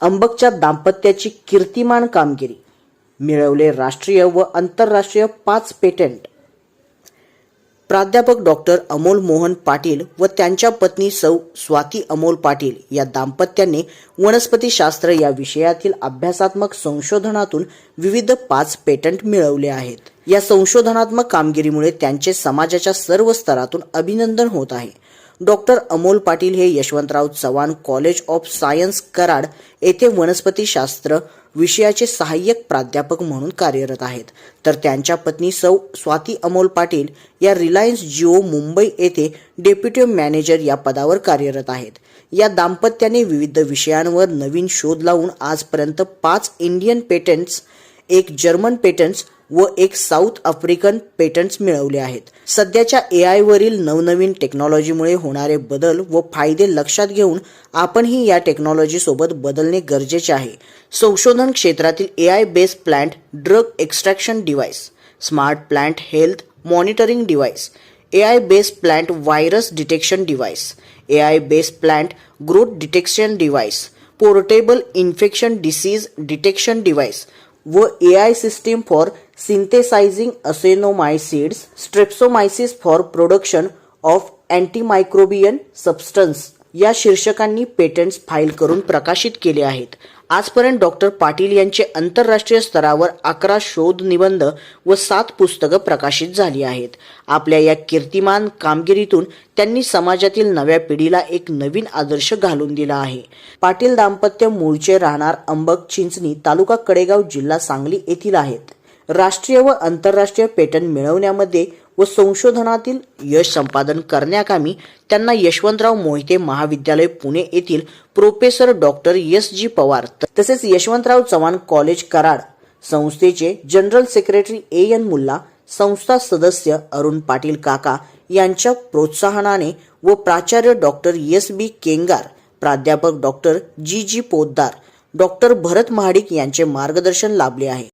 अंबकच्या दाम्पत्याची कीर्तिमान कामगिरी. मिळवले राष्ट्रीय व आंतरराष्ट्रीय पाच पेटंट. प्राध्यापक डॉक्टर अमोल मोहन पाटील व त्यांच्या पत्नी सौ स्वाती अमोल पाटील या दाम्पत्याने वनस्पतीशास्त्र या विषयातील अभ्यासात्मक संशोधनातून विविध पाच पेटंट मिळवले आहेत. या संशोधनात्मक कामगिरीमुळे त्यांचे समाजाच्या सर्व स्तरातून अभिनंदन होत आहे. डॉक्टर अमोल पाटील हे Yashwantrao Chavan college of science Karad येथे वनस्पतीशास्त्र विषयाचे सहाय्यक प्राध्यापक म्हणून कार्यरत आहेत. तर त्यांच्या पत्नी सौ स्वाती अमोल पाटील या रिलायन्स जिओ मुंबई येथे डेप्युटी मॅनेजर या पदावर कार्यरत आहेत. या दाम्पत्याने विविध विषयांवर नवीन शोध लावून आजपर्यंत पाच इंडियन पेटंट्स एक जर्मन पेटंट्स व एक साऊथ आफ्रिकन पेटंट्स मिळवले आहेत. सध्याच्या ए आयवरील नवनवीन टेक्नॉलॉजीमुळे होणारे बदल व फायदे लक्षात घेऊन आपणही या टेक्नॉलॉजी सोबत बदलणे गरजेचे आहे. संशोधन क्षेत्रातील A I based plant drug extraction device smart plant health monitoring device A I based plant virus detection device A I based plant growth detection device portable infection disease detection device व A I system for synthesizing actinomycetes streptomyces for production of antimicrobial substance या शीर्षकांनी patents file करून प्रकाशित केले आहेत. आजपर्यंत doctor Patil यांचे आंतरराष्ट्रीय स्तरावर अकरा शोध निबंध व सात पुस्तकं प्रकाशित झाली आहेत. आपल्या या कीर्तिमान कामगिरीतून त्यांनी समाजातील नव्या पिढीला एक नवीन आदर्श घालून दिला आहे. पाटील दाम्पत्य मूळचे राहणार अंबक चिंचणी तालुका कडेगाव जिल्हा सांगली येथील आहेत. राष्ट्रीय व आंतरराष्ट्रीय पेटंट मिळवण्यामध्ये व संशोधनातील यश संपादन करण्याकामी त्यांना यशवंतराव मोहिते महाविद्यालय पुणे येथील professor doctor S. G. Pawar तसेच यशवंतराव चव्हाण कॉलेज कराड संस्थेचे general secretary A. N. Mulla संस्था सदस्य अरुण पाटील काका यांच्या प्रोत्साहनाने व प्राचार्य डॉक्टर एस. बी. केंगार प्राध्यापक doctor G. G. Poddar doctor Bharat Mahadik यांचे मार्गदर्शन लाभले आहे.